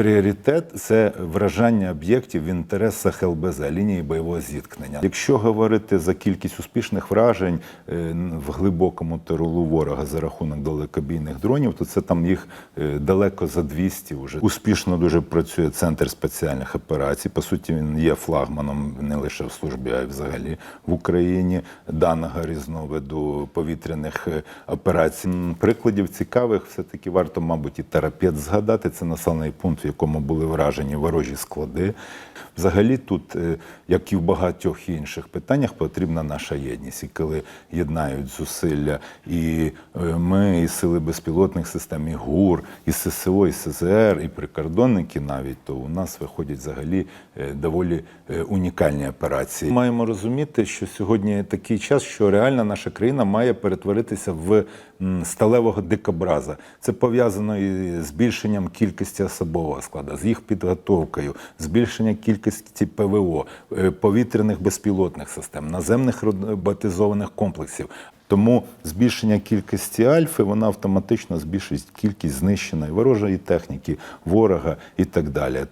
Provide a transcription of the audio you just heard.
пріоритет це вражання об'єктів в інтересах ЛБЗ, лінії бойового зіткнення. Якщо говорити за кількість успішних вражень е, в глибокому тирулу ворога за рахунок далекобійних дронів, то це там їх е, далеко за 200 вже. Успішно дуже працює центр спеціальних операцій. По суті, він є флагманом не лише в службі, а й взагалі в Україні даного різновиду повітряних е, операцій. Прикладів цікавих все-таки варто, мабуть, і терапет згадати. Це населений пункт, якому були вражені ворожі склади. Взагалі, тут, е, як і в багатьох інших питаннях, потрібна наша єдність. І коли єднають зусилля і е, ми, і сили безпілотних систем, і ГУР, і ССО, і СЗР, і прикордонники навіть, то у нас виходять взагалі е, доволі унікальні операції. Маємо розуміти, що сьогодні такий час, що реально наша країна має перетворитися в сталевого дикобраза. Це пов'язано і збільшенням кількості особового складу, з їх підготовкою, збільшення кількості ПВО, е, повітряних безпілотних систем, наземних роботизованих комплексів. Тому збільшення кількості альфи вона автоматично збільшить кількість знищеної ворожої техніки, ворога і так далі.